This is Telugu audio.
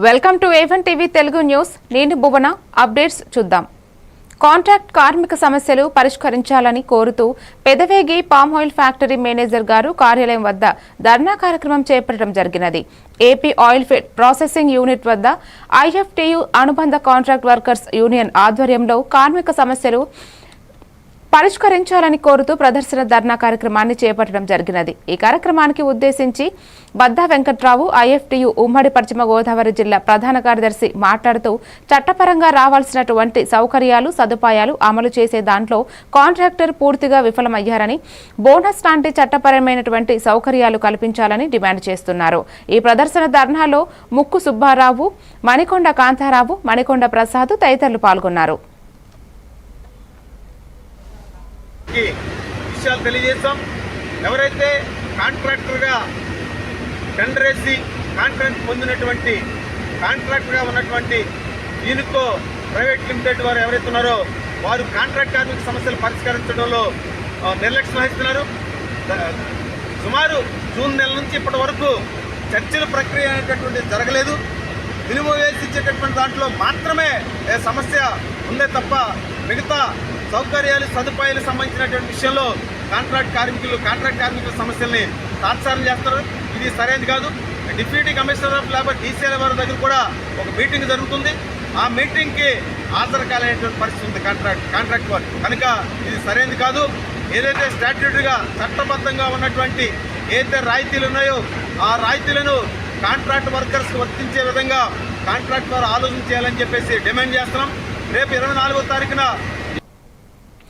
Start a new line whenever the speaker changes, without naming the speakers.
Welcome to A one TV Telugu news. నేను భువన. అప్డేట్స్ చూద్దాం. కాంట్రాక్ట్ కార్మిక సమస్యలు పరిష్కరించాలని కోరుతూ Pedavegi palm oil factory manager గారు కార్యాలయం వద్ద ధర్నా కార్యక్రమం చేపట్టడం జరిగినది. AP oil fed processing unit వద్ద ఐఎఫ్టీయు అనుబంధ కాంట్రాక్ట్ వర్కర్స్ యూనియన్ ఆధ్వర్యంలో కార్మిక సమస్యలు పరిష్కరించాలని కోరుతూ ప్రదర్శన ధర్నా కార్యక్రమాన్ని చేపట్టడం జరిగినది. ఈ కార్యక్రమానికి ఉద్దేశించి బద్దా వెంకట్రావు ఐఎఫ్టియు ఉమ్మడి పశ్చిమ గోదావరి జిల్లా ప్రధాన కార్యదర్శి మాట్లాడుతూ చట్టపరంగా రావాల్సినటువంటి సౌకర్యాలు సదుపాయాలు అమలు చేసే దాంట్లో కాంట్రాక్టర్ పూర్తిగా విఫలమయ్యారని బోనస్ లాంటి చట్టపరమైనటువంటి సౌకర్యాలు కల్పించాలని డిమాండ్ చేస్తున్నారు. ఈ ప్రదర్శన ధర్నాలో ముక్కు సుబ్బారావు మణికొండ కాంతారావు మణికొండ ప్రసాద్ తదితరులు పాల్గొన్నారు.
విషయాలు తెలియజేస్తాం. ఎవరైతే కాంట్రాక్టర్గా టెండర్ వేసి కాంట్రాక్ట్ పొందినటువంటి కాంట్రాక్టర్గా ఉన్నటువంటి దీనికో ప్రైవేట్ లిమిటెడ్ వారు ఎవరైతే ఉన్నారో వారు కాంట్రాక్ట్ కార్మిక సమస్యలు పరిష్కరించడంలో నిర్లక్ష్యం వహిస్తున్నారు. సుమారు జూన్ నెల నుంచి ఇప్పటి వరకు చర్చల ప్రక్రియ అనేటటువంటిది జరగలేదు. విలువ వేసి ఇచ్చేటటువంటి దాంట్లో మాత్రమే ఏ సమస్య ఉందే తప్ప మిగతా సౌకర్యాలు సదుపాయాలు సంబంధించినటువంటి విషయంలో కాంట్రాక్ట్ కార్మికులు కాంట్రాక్ట్ కార్మికుల సమస్యల్ని తాత్సారం చేస్తారు. ఇది సరైనది కాదు. Deputy commissioner of labour DCL వారి దగ్గర కూడా ఒక మీటింగ్ జరుగుతుంది. ఆ మీటింగ్కి హాజరు కాలేనటువంటి పరిస్థితి ఉంది కాంట్రాక్ట్ కాంట్రాక్ట్ వారు. కనుక ఇది సరైనది కాదు. ఏదైతే స్టాట్యూటరీగా చట్టబద్ధంగా ఉన్నటువంటి ఏదైతే రాయితీలు ఉన్నాయో ఆ రాయితీలను కాంట్రాక్ట్ వర్కర్స్కి వర్తించే విధంగా కాంట్రాక్ట్ వారు ఆలోచన చేయాలని చెప్పేసి డిమాండ్ చేస్తున్నాం. రేపు ఇరవై నాలుగో తారీఖున